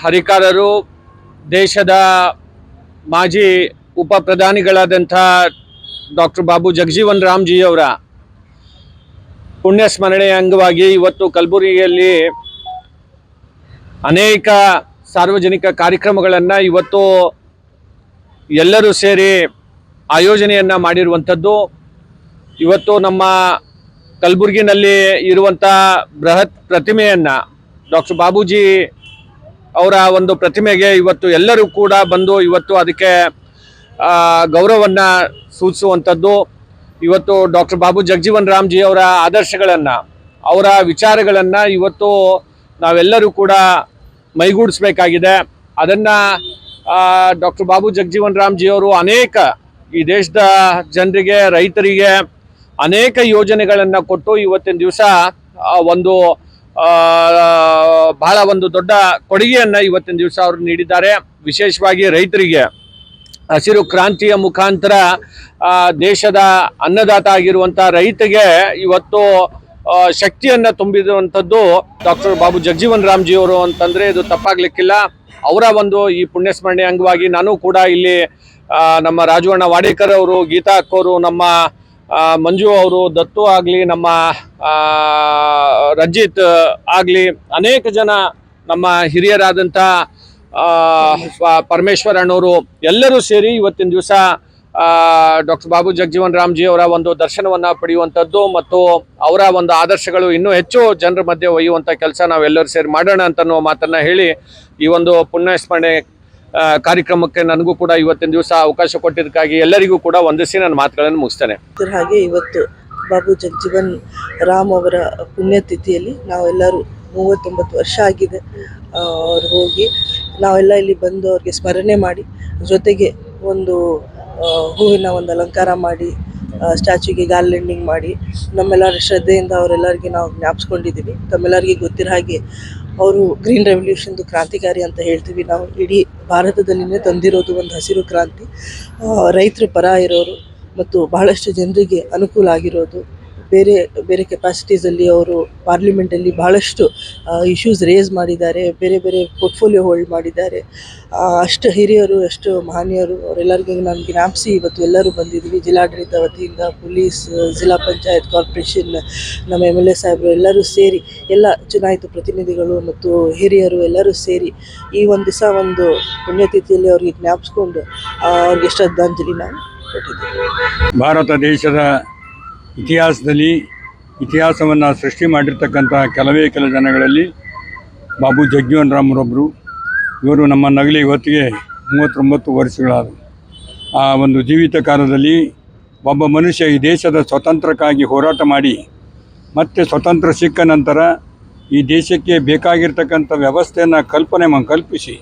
ಹರಿಕಾರರು ದೇಶದ ಮಾಜಿ ಉಪ ಪ್ರಧಾನಿಗಳಾದಂಥ ಡಾಕ್ಟರ್ ಬಾಬು ಜಗಜೀವನ್ ರಾಮ್ಜಿ ಅವರ ಪುಣ್ಯ ಸ್ಮರಣೆಯ ಅಂಗವಾಗಿ ಇವತ್ತು ಕಲಬುರಗಿಯಲ್ಲಿ ಅನೇಕ ಸಾರ್ವಜನಿಕ ಕಾರ್ಯಕ್ರಮಗಳನ್ನು ಇವತ್ತು ಎಲ್ಲರೂ ಸೇರಿ ಆಯೋಜನೆಯನ್ನು ಮಾಡಿರುವಂಥದ್ದು. ಇವತ್ತು ನಮ್ಮ ಕಲಬುರಗಿನಲ್ಲಿ ಇರುವಂಥ ಬೃಹತ್ ಪ್ರತಿಮೆಯನ್ನು ಡಾಕ್ಟರ್ ಬಾಬೂಜಿ ಅವರ ಒಂದು ಪ್ರತಿಮೆಗೆ ಇವತ್ತು ಎಲ್ಲರೂ ಕೂಡ ಬಂದು ಇವತ್ತು ಅದಕ್ಕೆ ಗೌರವವನ್ನು ಸೂಚಿಸುವಂಥದ್ದು. ಇವತ್ತು ಡಾಕ್ಟರ್ ಬಾಬು ಜಗಜೀವನ್ ರಾಮ್ಜಿ ಅವರ ಆದರ್ಶಗಳನ್ನು, ಅವರ ವಿಚಾರಗಳನ್ನು ಇವತ್ತು ನಾವೆಲ್ಲರೂ ಕೂಡ ಮೈಗೂಡಿಸ್ಬೇಕಾಗಿದೆ. ಅದನ್ನು ಡಾಕ್ಟರ್ ಬಾಬು ಜಗಜೀವನ್ ರಾಮ್ಜಿ ಅವರು ಅನೇಕ ಈ ದೇಶದ ಜನರಿಗೆ, ರೈತರಿಗೆ ಅನೇಕ ಯೋಜನೆಗಳನ್ನು ಕೊಟ್ಟು ಇವತ್ತಿನ ದಿವಸ ಒಂದು ಬಹಳ ಒಂದು ದೊಡ್ಡ ಕೊಡುಗೆಯನ್ನು ಇವತ್ತಿನ ದಿವಸ ಅವರು ನೀಡಿದ್ದಾರೆ. ವಿಶೇಷವಾಗಿ ರೈತರಿಗೆ ಹಸಿರು ಕ್ರಾಂತಿಯ ಮುಖಾಂತರ ದೇಶದ ಅನ್ನದಾತ ಆಗಿರುವಂಥ ರೈತಗೆ ಇವತ್ತು ಶಕ್ತಿಯನ್ನು ತುಂಬಿರುವಂಥದ್ದು ಡಾಕ್ಟರ್ ಬಾಬು ಜಗಜೀವನ್ ರಾಮ್ಜಿ ಅವರು ಅಂತಂದ್ರೆ ಇದು ತಪ್ಪಾಗ್ಲಿಕ್ಕಿಲ್ಲ. ಅವರ ಒಂದು ಈ ಪುಣ್ಯಸ್ಮರಣೆ ಅಂಗವಾಗಿ ನಾನು ಕೂಡ ಇಲ್ಲಿ ನಮ್ಮ ರಾಜವಣ್ಣ ವಾಡೇಕರ್ ಅವರು, ಗೀತಾ ಅಕ್ಕೋರು, ನಮ್ಮ ಮಂಜು ಅವರು ದತ್ತು ಆಗಲಿ ನಮ್ಮ ರಜಿತ್ ಆಗಲಿ ಅನೇಕ ಜನ ನಮ್ಮ ಹಿರಿಯರಾದಂಥ ಪರಮೇಶ್ವರ ಅಣ್ಣವರು ಎಲ್ಲರೂ ಸೇರಿ ಇವತ್ತಿನ ದಿವಸ ಡಾಕ್ಟರ್ ಬಾಬು ಜಗಜೀವನ್ ರಾಮ್ಜಿ ಅವರ ಒಂದು ದರ್ಶನವನ್ನು ಪಡೆಯುವಂಥದ್ದು ಮತ್ತು ಅವರ ಒಂದು ಆದರ್ಶಗಳು ಇನ್ನೂ ಹೆಚ್ಚು ಜನರ ಮಧ್ಯೆ ಒಯ್ಯುವಂಥ ಕೆಲಸ ನಾವೆಲ್ಲರೂ ಸೇರಿ ಮಾಡೋಣ ಅಂತ ಮಾತನ್ನ ಹೇಳಿ ಈ ಒಂದು ಪುಣ್ಯ ಸ್ಮರಣೆ ಆ, ಕಾರ್ಯಕ್ರಮಕ್ಕೆ ನನಗೂ ಕೂಡ ಇವತ್ತಿನ ದಿವಸ ಅವಕಾಶ ಕೊಟ್ಟಿದ್ದಕ್ಕಾಗಿ ಎಲ್ಲರಿಗೂ ಕೂಡ ವಂದಿಸಿ ನನ್ನ ಮಾತುಗಳನ್ನು ಮುಗಿಸ್ತೇನೆ. ಹಾಗೆ ಇವತ್ತು ಬಾಬು ಜಗಜೀವನ್ ರಾಮ್ ಅವರ ಪುಣ್ಯತಿಥಿಯಲ್ಲಿ ನಾವೆಲ್ಲರೂ ಮೂವತ್ತೊಂಬತ್ತು ವರ್ಷ ಆಗಿದೆ ಅವ್ರು ಹೋಗಿ ನಾವೆಲ್ಲ ಇಲ್ಲಿ ಬಂದು ಅವ್ರಿಗೆ ಸ್ಮರಣೆ ಮಾಡಿ, ಜೊತೆಗೆ ಒಂದು ಹೂವಿನ ಒಂದು ಅಲಂಕಾರ ಮಾಡಿ ಸ್ಟ್ಯಾಚ್ಯೂಗೆ ಗಾರ್ಲೆಂಡಿಂಗ್ ಮಾಡಿ, ನಮ್ಮೆಲ್ಲರ ಶ್ರದ್ಧೆಯಿಂದ ಅವರೆಲ್ಲರಿಗೆ ನಾವು ಜ್ಞಾಪಿಸ್ಕೊಂಡಿದ್ದೀವಿ. ತಮ್ಮೆಲ್ಲರಿಗೆ ಗೊತ್ತಿರೋ ಹಾಗೆ ಅವರು ಗ್ರೀನ್ ರೆವಲ್ಯೂಷನ್ದು ಕ್ರಾಂತಿಕಾರಿ ಅಂತ ಹೇಳ್ತೀವಿ ನಾವು. ಇಡೀ ಭಾರತದಲ್ಲಿನೇ ತಂದಿರೋದು ಒಂದು ಹಸಿರು ಕ್ರಾಂತಿ. ರೈತರ ಪರ ಇರೋರು ಮತ್ತು ಬಹಳಷ್ಟು ಜನರಿಗೆ ಅನುಕೂಲ ಆಗಿರೋದು ಬೇರೆ ಬೇರೆ ಕೆಪಾಸಿಟೀಸಲ್ಲಿ ಅವರು ಪಾರ್ಲಿಮೆಂಟಲ್ಲಿ ಬಹಳಷ್ಟು ಇಶ್ಯೂಸ್ ರೇಸ್ ಮಾಡಿದ್ದಾರೆ, ಬೇರೆ ಬೇರೆ ಪೋರ್ಟ್ಫೋಲಿಯೋ ಹೋಲ್ಡ್ ಮಾಡಿದ್ದಾರೆ. ಅಷ್ಟು ಹಿರಿಯರು, ಅಷ್ಟು ಮಹನೀಯರು, ಅವರೆಲ್ಲರಿಗೂ ನಾನು ಜ್ಞಾಪಿಸಿ ಇವತ್ತು ಎಲ್ಲರೂ ಬಂದಿದ್ದೀವಿ ಜಿಲ್ಲಾಡಳಿತ ವತಿಯಿಂದ ಪೊಲೀಸ್ ಜಿಲ್ಲಾ ಪಂಚಾಯತ್ ಕಾರ್ಪೊರೇಷನ್ ನಮ್ಮ ಎಂ ಎಲ್ ಎ ಸಾಹೇಬರು ಎಲ್ಲರೂ ಸೇರಿ, ಎಲ್ಲ ಚುನಾಯಿತ ಪ್ರತಿನಿಧಿಗಳು ಮತ್ತು ಹಿರಿಯರು ಎಲ್ಲರೂ ಸೇರಿ ಈ ಒಂದು ದಿವಸ ಒಂದು ಪುಣ್ಯತಿಥಿಯಲ್ಲಿ ಅವ್ರಿಗೆ ಜ್ಞಾಪಿಸ್ಕೊಂಡು ಅವ್ರಿಗೆ ಶ್ರದ್ಧಾಂಜಲಿ ನಾವು ಕೊಟ್ಟಿದ್ದೀವಿ. ಭಾರತ ದೇಶದ ಇತಿಹಾಸದಲ್ಲಿ ಇತಿಹಾಸವನ್ನು ಸೃಷ್ಟಿ ಮಾಡಿರ್ತಕ್ಕಂಥ ಕೆಲವೇ ಕೆಲ ಜನಗಳಲ್ಲಿ ಬಾಬು ಜಗ್ಜೀವನ್ ರಾಮ್ರೊಬ್ಬರು ಇವರು ನಮ್ಮ ನಗಲಿ ಇವತ್ತಿಗೆ ಮೂವತ್ತೊಂಬತ್ತು ವರ್ಷಗಳಾದರು. ಆ ಒಂದು ಜೀವಿತ ಕಾಲದಲ್ಲಿ ಒಬ್ಬ ಮನುಷ್ಯ ಈ ದೇಶದ ಸ್ವತಂತ್ರಕ್ಕಾಗಿ ಹೋರಾಟ ಮಾಡಿ, ಮತ್ತೆ ಸ್ವತಂತ್ರ ಸಿಕ್ಕ ನಂತರ ಈ ದೇಶಕ್ಕೆ ಬೇಕಾಗಿರ್ತಕ್ಕಂಥ ವ್ಯವಸ್ಥೆಯನ್ನು ಕಲ್ಪನೆ ಕಲ್ಪಿಸಿ,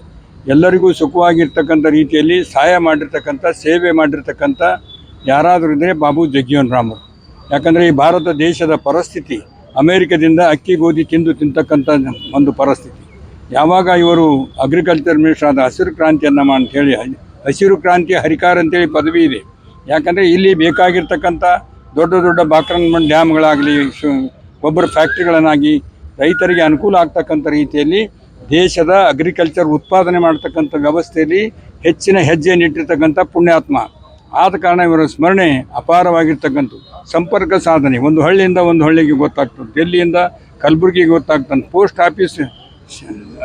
ಎಲ್ಲರಿಗೂ ಸುಖವಾಗಿರ್ತಕ್ಕಂಥ ರೀತಿಯಲ್ಲಿ ಸಹಾಯ ಮಾಡಿರ್ತಕ್ಕಂಥ, ಸೇವೆ ಮಾಡಿರ್ತಕ್ಕಂಥ ಯಾರಾದರೂ ಇದ್ದರೆ ಬಾಬು ಜಗ್ಜೀವನ್ ರಾಮರು. ಯಾಕಂದರೆ ಈ ಭಾರತ ದೇಶದ ಪರಿಸ್ಥಿತಿ ಅಮೇರಿಕದಿಂದ ಅಕ್ಕಿ ಗೋಧಿ ತಿಂದು ತಿಂತಕ್ಕಂಥ ಒಂದು ಪರಿಸ್ಥಿತಿ. ಯಾವಾಗ ಇವರು ಅಗ್ರಿಕಲ್ಚರ್ ಮಿನಿಸ್ಟರ್ ಆದ ಹಸಿರು ಕ್ರಾಂತಿಯನ್ನು ಅಂತೇಳಿ ಹಸಿರು ಕ್ರಾಂತಿ ಹರಿಕಾರ ಅಂತೇಳಿ ಪದವಿ ಇದೆ. ಯಾಕಂದರೆ ಇಲ್ಲಿ ಬೇಕಾಗಿರ್ತಕ್ಕಂಥ ದೊಡ್ಡ ದೊಡ್ಡ ಬಾಕ್ರನ್ಮೆಂಟ್ ಡ್ಯಾಮ್ಗಳಾಗಲಿ ಗೊಬ್ಬರ ಫ್ಯಾಕ್ಟ್ರಿಗಳನ್ನಾಗಿ ರೈತರಿಗೆ ಅನುಕೂಲ ಆಗ್ತಕ್ಕಂಥ ರೀತಿಯಲ್ಲಿ ದೇಶದ ಅಗ್ರಿಕಲ್ಚರ್ ಉತ್ಪಾದನೆ ಮಾಡ್ತಕ್ಕಂಥ ವ್ಯವಸ್ಥೆಯಲ್ಲಿ ಹೆಚ್ಚಿನ ಹೆಜ್ಜೆಯನ್ನು ಇಟ್ಟಿರ್ತಕ್ಕಂಥ ಪುಣ್ಯಾತ್ಮ. ಆದ ಕಾರಣ ಇವರ ಸ್ಮರಣೆ ಅಪಾರವಾಗಿರ್ತಕ್ಕಂಥ ಸಂಪರ್ಕ ಸಾಧನೆ, ಒಂದು ಹಳ್ಳಿಯಿಂದ ಒಂದು ಹಳ್ಳಿಗೆ ಗೊತ್ತಾಗ್ತದೆ. ಡೆಲ್ಲಿಯಿಂದ ಕಲಬುರಗಿಗೆ ಗೊತ್ತಾಗ್ತದೆ. ಪೋಸ್ಟ್ ಆಫೀಸ್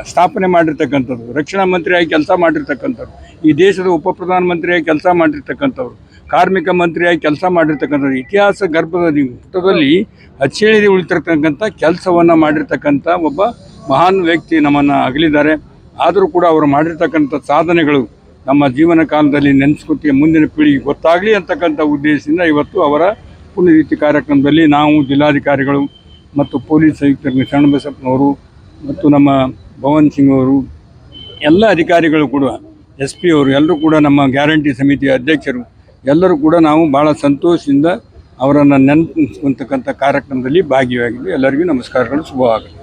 ಸ್ಥಾಪನೆ ಮಾಡಿರ್ತಕ್ಕಂಥದ್ದು. ರಕ್ಷಣಾ ಮಂತ್ರಿಯಾಗಿ ಕೆಲಸ ಮಾಡಿರ್ತಕ್ಕಂಥವ್ರು. ಈ ದೇಶದ ಉಪ ಪ್ರಧಾನಮಂತ್ರಿಯಾಗಿ ಕೆಲಸ ಮಾಡಿರ್ತಕ್ಕಂಥವ್ರು. ಕಾರ್ಮಿಕ ಮಂತ್ರಿಯಾಗಿ ಕೆಲಸ ಮಾಡಿರ್ತಕ್ಕಂಥದ್ದು ಇತಿಹಾಸ ಗರ್ಭದ ಪುಟದಲ್ಲಿ ಅಚ್ಚೇಳಿ ಉಳಿತಿರ್ತಕ್ಕಂಥ ಕೆಲಸವನ್ನು ಮಾಡಿರ್ತಕ್ಕಂಥ ಒಬ್ಬ ಮಹಾನ್ ವ್ಯಕ್ತಿ ನಮ್ಮನ್ನು ಅಗಲಿದ್ದಾರೆ. ಆದರೂ ಕೂಡ ಅವರು ಮಾಡಿರ್ತಕ್ಕಂಥ ಸಾಧನೆಗಳು ನಮ್ಮ ಜೀವನ ಕಾಲದಲ್ಲಿ ನೆನೆಸ್ಕೊತಿ ಮುಂದಿನ ಪೀಳಿಗೆ ಗೊತ್ತಾಗಲಿ ಅಂತಕ್ಕಂಥ ಉದ್ದೇಶದಿಂದ ಇವತ್ತು ಅವರ ಪುಣ್ಯತಿಥಿ ಕಾರ್ಯಕ್ರಮದಲ್ಲಿ ನಾವು ಜಿಲ್ಲಾಧಿಕಾರಿಗಳು ಮತ್ತು ಪೊಲೀಸ್ ಆಯುಕ್ತರು ಶರಣಬಸಪ್ಪನವರು ಮತ್ತು ನಮ್ಮ ಭವನ್ ಸಿಂಗ್ ಅವರು ಎಲ್ಲ ಅಧಿಕಾರಿಗಳು ಕೂಡ, ಎಸ್ ಪಿ ಅವರು, ಎಲ್ಲರೂ ಕೂಡ ನಮ್ಮ ಗ್ಯಾರಂಟಿ ಸಮಿತಿಯ ಅಧ್ಯಕ್ಷರು, ಎಲ್ಲರೂ ಕೂಡ ನಾವು ಭಾಳ ಸಂತೋಷದಿಂದ ಅವರನ್ನು ನೆನಪಿಸ್ಕೊಂತಕ್ಕಂಥ ಕಾರ್ಯಕ್ರಮದಲ್ಲಿ ಭಾಗಿಯಾಗಿದ್ದು ಎಲ್ಲರಿಗೂ ನಮಸ್ಕಾರಗಳು, ಶುಭವಾಗಲಿ.